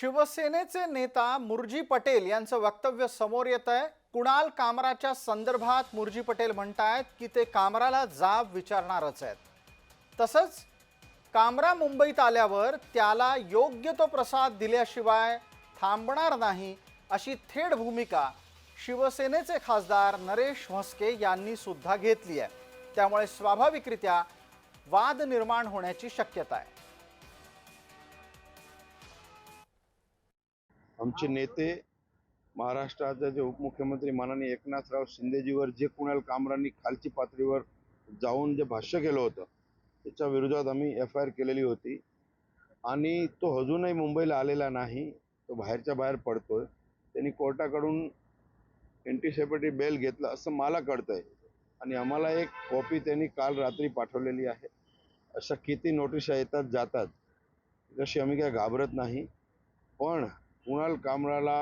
शिवसेनेचे नेता मुरजी पटेल यांचं वक्तव्य समोर येत आहे. कुणाल कामराच्या संदर्भात मुरजी पटेल म्हणतायत की ते कामराला जाब विचारणारच आहेत. तसंच कामरा मुंबईत आल्यावर त्याला योग्य तो प्रसाद दिल्याशिवाय थांबणार नाही अशी थेट भूमिका शिवसेनेचे खासदार नरेश म्हस्के यांनी सुद्धा घेतली आहे. त्यामुळे स्वाभाविकरित्या वाद निर्माण होण्याची शक्यता आहे. आमचे नेते महाराष्ट्राचे जे उपमुख्यमंत्री माननीय एकनाथराव शिंदेजीवर जे कुणाल कामरांनी खालची पातळीवर जाऊन जे भाष्य केलं होतं त्याच्या विरोधात आम्ही एफ आय आर केलेली होती. आणि तो अजूनही मुंबईला आलेला नाही तो बाहेरच्या बाहेर पडतोय. त्यांनी कोर्टाकडून एंटीसेपरेटरी बेल घेतलं असं मला कळतंय. आणि आम्हाला एक कॉपी त्यांनी काल रात्री पाठवलेली आहे. अशा किती नोटिशा येतात जातात. जशी आम्ही काय घाबरत नाही. पण कुणाल कामराला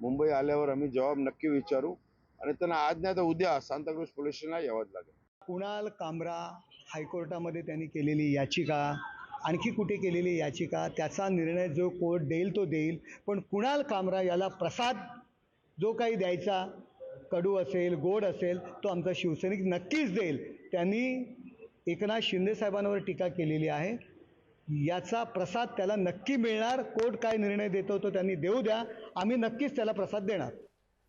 मुंबई आल्यावर आम्ही जबाब नक्की विचारू. आणि त्यांना आज नाही तर उद्या सांताक्रूज पोलीस स्टेशनला यावंच लागेल. कुणाल कामरा हायकोर्टामध्ये त्यांनी केलेली याचिका आणखी कुठे केलेली याचिका त्याचा निर्णय जो कोर्ट देईल तो देईल पण कुणाल कामरा याला प्रसाद जो काही द्यायचा कडू असेल गोड असेल तो आमचा शिवसैनिक नक्कीच देईल. त्यांनी एकनाथ शिंदेसाहेबांवर टीका केलेली आहे. याचा प्रसाद त्याला नक्की मिळणार? कोर्ट काय निर्णय देतो तो त्यांनी देऊ द्या. आम्ही नक्कीच त्याला प्रसाद देणार.